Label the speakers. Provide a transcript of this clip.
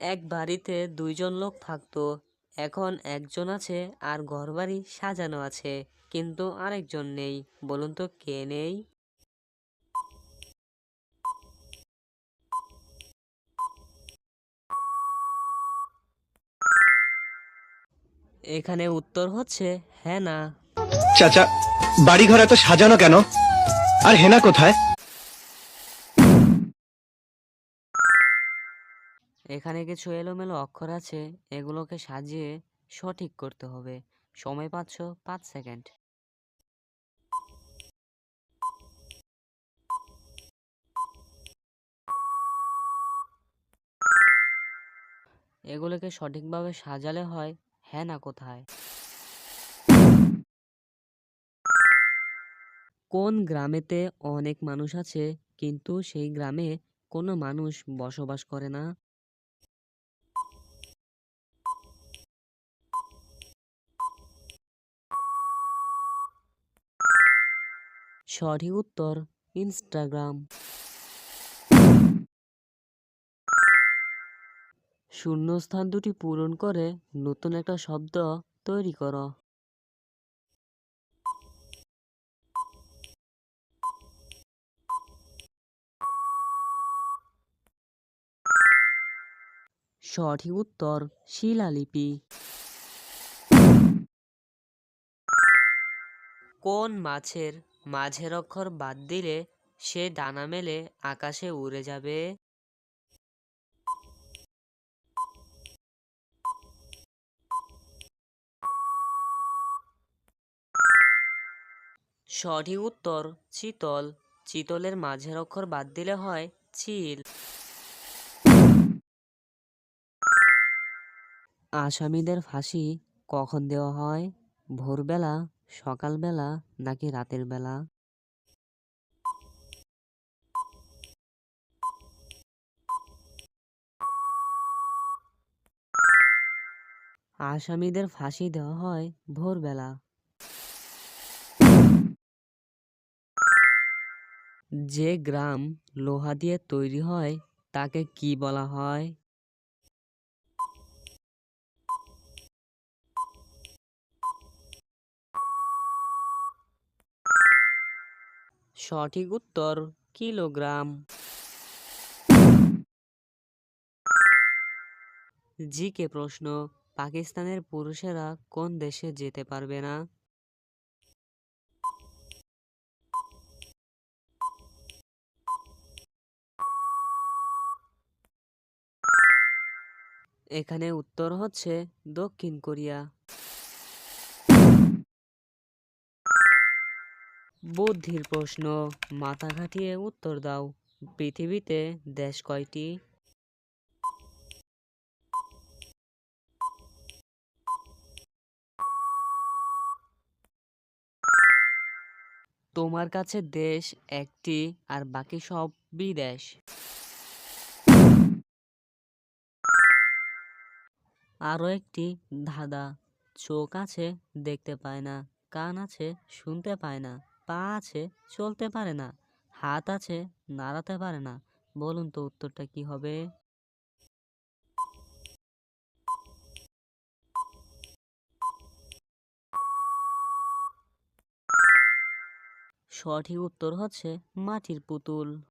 Speaker 1: এক বাড়িতে দুইজন লোক থাকতো। এখন একজন আছে আর ঘরবাড়ি সাজানো আছে, কিন্তু আরেকজন নেই। বলুন তো কে নেই? এখানে উত্তর হচ্ছে হ্যাঁ না
Speaker 2: চাচা বাড়ি বাড়িঘর এত সাজানো কেন? আর হেনা কোথায়?
Speaker 1: এখানে কিছু এলোমেলো অক্ষর আছে, এগুলোকে সাজিয়ে সঠিক করতে হবে। সময় পাচ্ছ পাঁচ সেকেন্ড। এগুলোকে সঠিকভাবে সাজালে হয় হ্যাঁ না কোথায়? কোন গ্রামেতে অনেক মানুষ আছে, কিন্তু সেই গ্রামে কোনো মানুষ বসবাস করে না? সঠিক উত্তর ইনস্টাগ্রাম। শূন্যস্থান দুটি পূরণ করে নতুন একটা শব্দ তৈরি করো। সঠিক উত্তর শিলালিপি। কোন মাছের মাঝের অক্ষর বাদ দিলে সে ডানা মেলে আকাশে উড়ে যাবে। সঠিক উত্তর, চিতল। চিতলের মাঝের অক্ষর বাদ দিলে হয় চিল। আসামিদের ফাঁসি কখন দেওয়া হয়? ভোরবেলা সকালবেলা নাকি রাতের বেলা? আসামিদের ফাঁসি দেওয়া হয় ভোরবেলা। যে গ্রাম লোহা দিয়ে তৈরি হয়, তাকে কি বলা হয়? সঠিক উত্তর, কিলোগ্রাম। জিকে প্রশ্ন, পাকিস্তানের পুরুষেরা কোন দেশে যেতে পারবে না? এখানে উত্তর হচ্ছে দক্ষিণ কোরিয়া। বুদ্ধির প্রশ্ন। মাথা খাটিয়ে উত্তর দাও। পৃথিবীতে দেশ কয়টি? তোমার কাছে দেশ একটি আর বাকি সব বিদেশ। আরও একটি ধাঁধা। চোখ আছে দেখতে পায় না, কান আছে শুনতে পায় না। পা আছে, চলতে পারে না। হাত আছে, নাড়াতে পারে না। বলুন তো উত্তরটা কি হবে? সঠিক উত্তর হচ্ছে মাটির পুতুল।